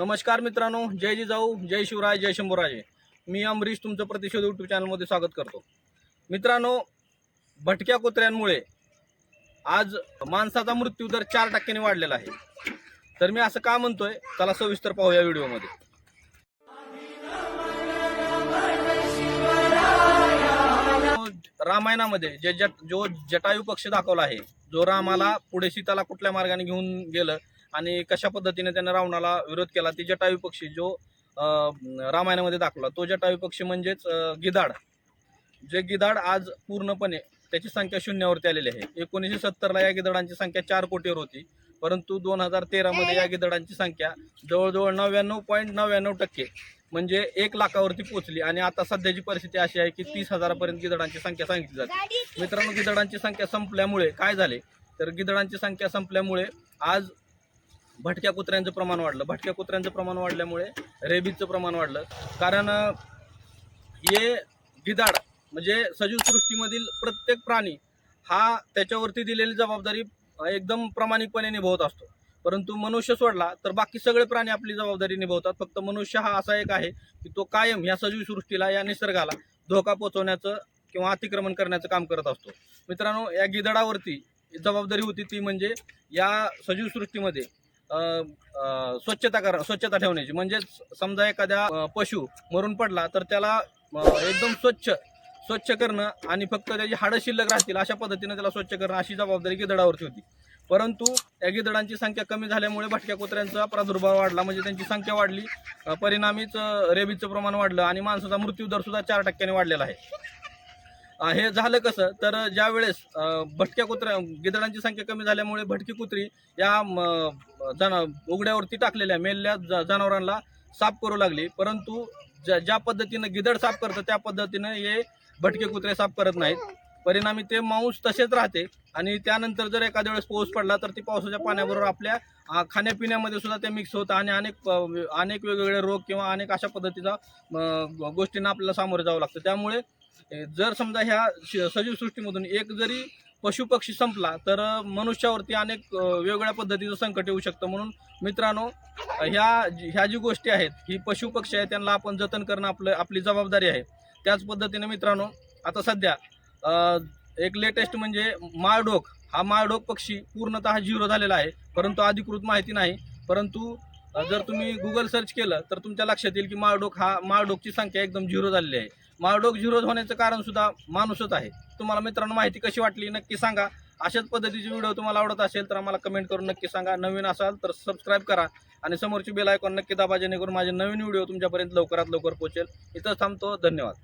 नमस्कार मित्रांनो जय जिजाऊ जय शिवराय जय शंभूराजे. मी अमरीश तुमचं प्रतिशोध यूट्यूब चॅनलमध्ये स्वागत करतो. मित्रांनो भटक्या कुत्र्यांमुळे आज माणसाचा मृत्यू दर चार टक्क्याने वाढलेला आहे. तर मी असं का म्हणतोय त्याला सविस्तर पाहूया व्हिडिओमध्ये. रामायणामध्ये जे जट जो जटायू पक्ष दाखवला आहे जो रामाला पुढे सीताला कुठल्या मार्गाने घेऊन गेलं आणि कशा पद्धतीने त्यांनी रावणाला विरोध केला ती जटायू पक्षी जो रामायणामध्ये दाखवला तो जटायू पक्षी म्हणजेच गिधाड. जे गिधाड आज पूर्णपणे त्याची संख्या शून्यावरती आलेली आहे. एकोणीसशे सत्तरला या गिधाडांची संख्या चार कोटीवर होती परंतु दोन हजार तेरामध्ये या गिधाडांची संख्या जवळजवळ नव्याण्णव पॉईंट नव्याण्णव टक्के म्हणजे एक लाखावरती पोहोचली. आणि आता सध्याची परिस्थिती अशी आहे की तीस हजारापर्यंत गिधाडांची संख्या सांगितली जाते. मित्रांनो गिधाडांची संख्या संपल्यामुळे काय झाले? तर गिधाडांची संख्या संपल्यामुळे आज भटक्या कुत्र्यांचं प्रमाण वाढलं. भटक्या कुत्र्यांचं प्रमाण वाढल्यामुळे रेबीजचं प्रमाण वाढलं. कारण हे गिधाड म्हणजे सजीव सृष्टीमधील प्रत्येक प्राणी हा त्याच्यावरती दिलेली जबाबदारी एकदम प्रामाणिकपणे निभावत असतो. परंतु मनुष्य सोडला तर बाकी सगळे प्राणी आपली जबाबदारी निभवतात. फक्त मनुष्य हा असा एक आहे की तो कायम ह्या सजीव सृष्टीला या निसर्गाला धोका पोचवण्याचं किंवा अतिक्रमण करण्याचं काम करत असतो. मित्रांनो या गिधाडावरती जबाबदारी होती ती म्हणजे या सजीव सृष्टीमध्ये स्वच्छता कर स्वच्छता ठेवण्याची. म्हणजे समजा एखाद्या पशु मरून पडला तर त्याला एकदम स्वच्छ स्वच्छ करणं आणि फक्त त्याची हाडं शिल्लक राहतील अशा पद्धतीने त्याला स्वच्छ करणं अशी जबाबदारी गिदडावरची होती. परंतु या गिधडांची संख्या कमी झाल्यामुळे भटक्या कुत्र्यांचा प्रादुर्भाव वाढला. म्हणजे त्यांची संख्या वाढली. परिणामीच रेबीचं रेबीजचं प्रमाण वाढलं आणि माणसाचा मृत्यूदर सुद्धा चार टक्क्याने वाढलेला आहे. हे झालं कसं? तर ज्या वेळेस भटक्या कुत्र्या गिधडांची संख्या कमी झाल्यामुळे भटकी कुत्री या म, जन उघड्यावरती टाकलेल्या मेलेल्या ज- जनावरांना साफ करू लागली. परंतु ज्या ज्या पद्धतीनं गिधड साफ करतं त्या पद्धतीनं हे भटके कुत्रे साफ करत नाहीत. परिणामी ते मांस तसेच राहते आणि त्यानंतर जर एखाद्या वेळेस पाऊस पडला तर ती पावसाच्या पाण्याबरोबर आपल्या खाण्यापिण्यामध्ये सुद्धा ते मिक्स होतं आणि अनेक अनेक वेगवेगळे रोग किंवा अनेक अशा पद्धतीचा गोष्टींना आपल्याला सामोरे जावं लागतं. त्यामुळे जर समजा ह्या सजीव सृष्टीमधून एक जरी पशुपक्षी संपला तर मनुष्यावरती अनेक वेगवेगळ्या पद्धतीचं संकट येऊ शकतं. म्हणून मित्रांनो ह्या ह्या जी गोष्टी आहेत ही पशुपक्षी आहेत त्यांना आपण जतन करणं आपलं आपली जबाबदारी आहे. त्याच पद्धतीने मित्रांनो आता सध्या एक लेटेस्ट म्हणजे माळढोक हा माळढोक पक्षी पूर्णतः झिरो झालेला आहे. परंतु अधिकृत माहिती नाही. परंतु जर तुम्ही गुगल सर्च केलं तर तुमच्या लक्षात येईल की माळढोक हा माळडोकची संख्या एकदम झिरो झालेली आहे. माळढोक झिरो होण्याचं कारण सुद्धा माणूसच आहे. तुम्हाला मित्रांनो माहिती कशी वाटली नक्की सांगा. अशाच पद्धतीचे व्हिडिओ तुम्हाला आवडत असेल तर आम्हाला कमेंट करून नक्की सांगा. नवीन असाल तर सबस्क्राईब करा आणि समोरची बेल आयकॉन नक्की दाबा जेणेकरून माझे नवीन व्हिडिओ तुमच्यापर्यंत लवकरात लवकर पोहोचेल. इथंच थांबतो. धन्यवाद.